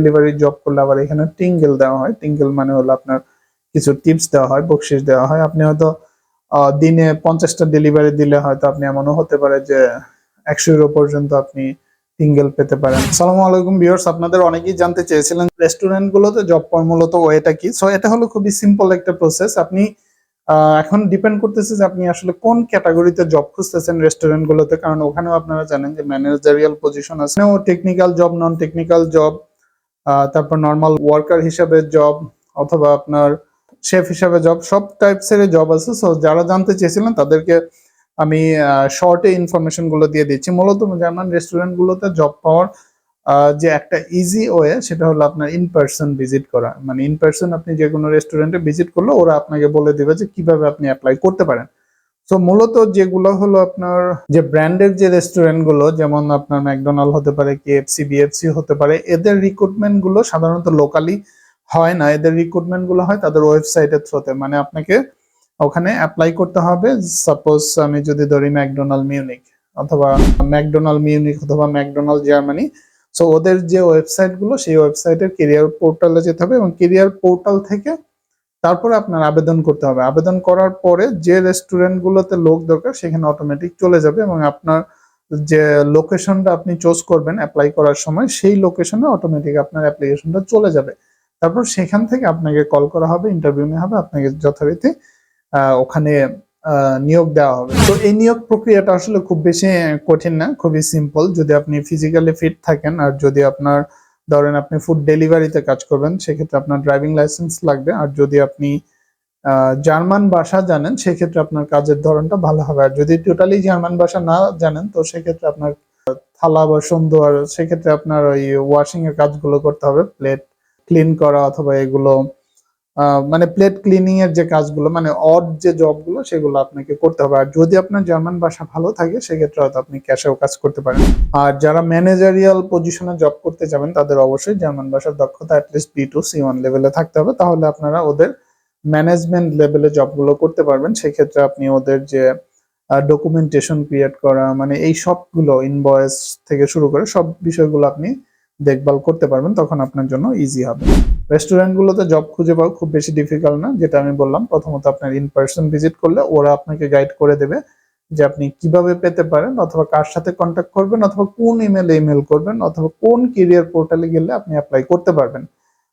Delivery job করলে আবার এখানে টিঙ্গেল দেওয়া হয়। টিঙ্গেল মানে হলো আপনার কিছু টিপস দেওয়া হয় বকশিস দেওয়া হয়। আপনি হয়তো দিনে পঞ্চাশটা ডেলিভারি দিলে হয়তো আপনি এমনও হতে পারে যে একশো ইউরো পর্যন্ত আপনি টিঙ্গেল পেতে পারেন। সালামু আলাইকুম ভিউয়ার্স আপনাদের অনেকেই জানতে চেয়েছিলেন রেস্টুরেন্ট গুলোতে জব পাওয়ার মূলত ওয়েটা কি। সো এটা হলো খুবই সিম্পল একটা প্রসেস আপনি এখন ডিপেন্ড করতেছে যে আপনি আসলে কোন ক্যাটাগরিতে জব খুঁজতেছেন রেস্টুরেন্ট গুলোতে। কারণ ওখানেও আপনারা জানেন যে ম্যানেজারিয়াল পজিশন আছে। Technical job non technical job তারপর নর্মাল ওয়ার্কার হিসাবে জব অথবা আপনার শেফ হিসাবে জব সব টাইপসের জব আছে। সো যারা জানতে চেয়েছিলেন, তাদেরকে আমি শর্টে ইনফরমেশনগুলো দিয়ে দিচ্ছি। মূলত জার্মান রেস্টুরেন্ট গুলোতে জব পাওয়ার যে একটা ইজি ওয়ে সেটা হলো আপনার ইন পার্সন ভিজিট করা। মানে ইন পার্সন আপনি যে কোনো রেস্টুরেন্টে ভিজিট করলে ওরা আপনাকে বলে দিবে যে কীভাবে আপনি অ্যাপ্লাই করতে পারেন। তো মূলত যেগুলো হলো আপনার যে ব্র্যান্ডের যে রেস্টুরেন্টগুলো, যেমন আপনার ম্যাকডোনাল্ড হতে পারে কে কেএফসি, বিএফসি হতে পারে, এদের রিক্রুটমেন্টগুলো সাধারণত লোকালি হয় না। এদের রিক্রুটমেন্টগুলো হয় তাদের ওয়েবসাইটের থ্রুতে মানে আপনাকে ওখানে অ্যাপ্লাই করতে হবে। সাপোজ আমি যদি ধরি ম্যাকডোনাল্ড মিউনিক অথবা ম্যাকডোনাল্ড মিউনিক অথবা ম্যাকডোনাল্ড জার্মানি সো ওদের যে ওয়েবসাইটগুলো, সেই ওয়েবসাইটের কেরিয়ার পোর্টালে যেতে হবে এবং কেরিয়ার পোর্টাল থেকে তারপরে আপনার আবেদন করতে হবে। আবেদন করার পরে যে রেস্টুরেন্ট গুলোতে লোক দরকার, সেখানে অটোমেটিক চলে যাবে এবং আপনার যে লোকেশনটা আপনি চুজ করবেন অ্যাপ্লাই করার সময়, সেই লোকেশনে অটোমেটিক আপনার অ্যাপ্লিকেশনটা চলে যাবে। তারপর সেখান থেকে আপনাকে কল করা হবে ইন্টারভিউ নেওয়া হবে, আপনাকে যথারীতি ওখানে নিয়োগ দেওয়া হবে। তো এই নিয়োগ প্রক্রিয়াটা আসলে খুব বেশি, কঠিন না, খুবই সিম্পল যদি আপনি ফিজিক্যালি ফিট থাকেন আর যদি আপনার ধরেন আপনি ফুড ডেলিভারিতে কাজ করবেন, সেক্ষেত্রে আপনার ড্রাইভিং লাইসেন্স লাগবে। আর যদি আপনি জার্মান ভাষা জানেন, সেক্ষেত্রে আপনার কাজের ধরনটা ভালো হবে। আর যদি টোটালি জার্মান ভাষা না জানেন, তো সেক্ষেত্রে আপনার থালা বাসন ধোয়ার সেক্ষেত্রে আপনার ওই ওয়াশিং এর কাজগুলো করতে হবে। প্লেট ক্লিন করা অথবা এগুলো মানে প্লেট ক্লিনিং এর যে কাজগুলো মানে অড যে জবগুলো সেগুলো আপনাকে করতে হবে। আর যদি আপনার জার্মান ভাষা ভালো থাকে, সেক্ষেত্রে হয়তো আপনি ক্যাশেও কাজ করতে পারেন। আর যারা ম্যানেজারিয়াল পজিশনে জব করতে যাবেন, তাদের অবশ্যই জার্মান ভাষার দক্ষতা at least B two C one লেভেলে থাকতে হবে। তাহলে আপনারা ওদের ম্যানেজমেন্ট লেভেলে জবগুলো করতে পারবেন। সেক্ষেত্রে আপনি ওদের যে ডকুমেন্টেশন ক্রিয়েট করা মানে এই সবগুলো ইনভয়েস থেকে শুরু করে সব বিষয়গুলো আপনি দেখভাল করতে পারবেন, তখন আপনার জন্য ইজি হবে। রেস্টুরেন্ট গুলোতে জব খুঁজে পাওয়া খুব বেশি ডিফিকাল্ট না, যেটা আমি বললাম, প্রথমত আপনার ইন পার্সন ভিজিট করলে ওরা আপনাকে গাইড করে দেবে যে আপনি কীভাবে পেতে পারেন, অথবা কার সাথে কন্ট্যাক্ট করবেন, অথবা কোন ইমেলে ইমেল করবেন, অথবা কোন কেরিয়ার পোর্টালে গেলে আপনি অ্যাপ্লাই করতে পারবেন।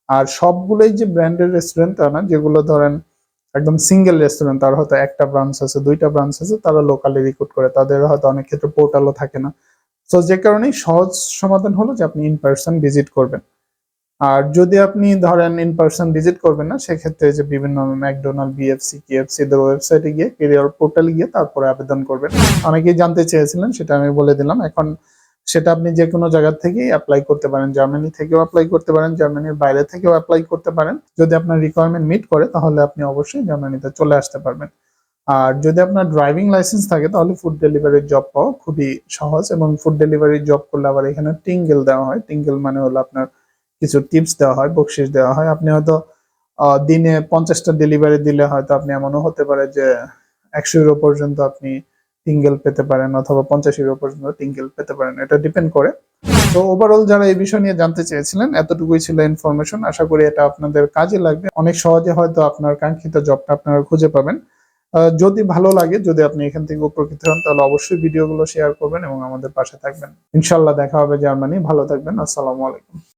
আর সবগুলোই যে ব্র্যান্ডের রেস্টুরেন্ট তা না, যেগুলো ধরেন একদম সিঙ্গেল রেস্টুরেন্ট তার হয়তো একটা ব্রাঞ্চ আছে, দুইটা ব্রাঞ্চ আছে, তারা লোকালি রিক্রুট করে, তাদের হয়তো অনেক ক্ষেত্রে পোর্টালও থাকে না। তো যে কারণেই সহজ সমাধান হলো যে আপনি ইন পার্সন ভিজিট করবেন। আর যদি আপনি ধরেন ইন পার্সন ভিজিট করবেন না, সেক্ষেত্রে যে বিভিন্ন ম্যাকডোনাল্ড বিএফসি কেএফসি এদের ওয়েবসাইটে গিয়ে কেরিয়ার পোর্টালে গিয়ে তারপরে আবেদন করবেন। অনেকেই জানতে চেয়েছিলেন, সেটা আমি বলে দিলাম। এখন সেটা আপনি যে কোনো জায়গা থেকেই অ্যাপ্লাই করতে পারেন। জার্মানি থেকেও অ্যাপ্লাই করতে পারেন জার্মানির বাইরে থেকেও অ্যাপ্লাই করতে পারেন। যদি আপনার রিকোয়ারমেন্ট মিট করে, তাহলে আপনি অবশ্যই জার্মানিতে চলে আসতে পারবেন। আর যদি আপনার ড্রাইভিং লাইসেন্স থাকে, তাহলে ফুড ডেলিভারির জব পাওয়া খুবই সহজ এবং ফুড ডেলিভারির জব করলে আবার এখানে টিঙ্গেল দেওয়া হয়। টিঙ্গেল মানে হলো আপনার কিছু টিপস দেওয়া হয় বকশিস দেওয়া হয়। আপনি হয়তো দিনে পঞ্চাশটা ডেলিভারি দিলে হয়তো আপনি এমনও হতে পারে যে একশো ইউরো পর্যন্ত আপনি টিঙ্গেল পেতে পারেন অথবা পঞ্চাশ ইউরো পর্যন্ত টিঙ্গেল পেতে পারেন। এটা ডিপেন্ড করে। তো ওভারঅল যারা এই বিষয় নিয়ে জানতে চেয়েছিলেন, এতটুকুই ছিল ইনফরমেশন আশা করি এটা আপনাদের কাজে লাগবে। অনেক সহজে হয়তো আপনার কাঙ্ক্ষিত জবটা আপনারা খুঁজে পাবেন। যদি ভালো লাগে, যদি আপনি এখান থেকে উপকৃত হন, তাহলে অবশ্যই ভিডিওগুলো শেয়ার করবেন এবং আমাদের পাশে থাকবেন। ইনশাল্লাহ দেখা হবে জার্মানি। ভালো থাকবেন। আসসালামু আলাইকুম।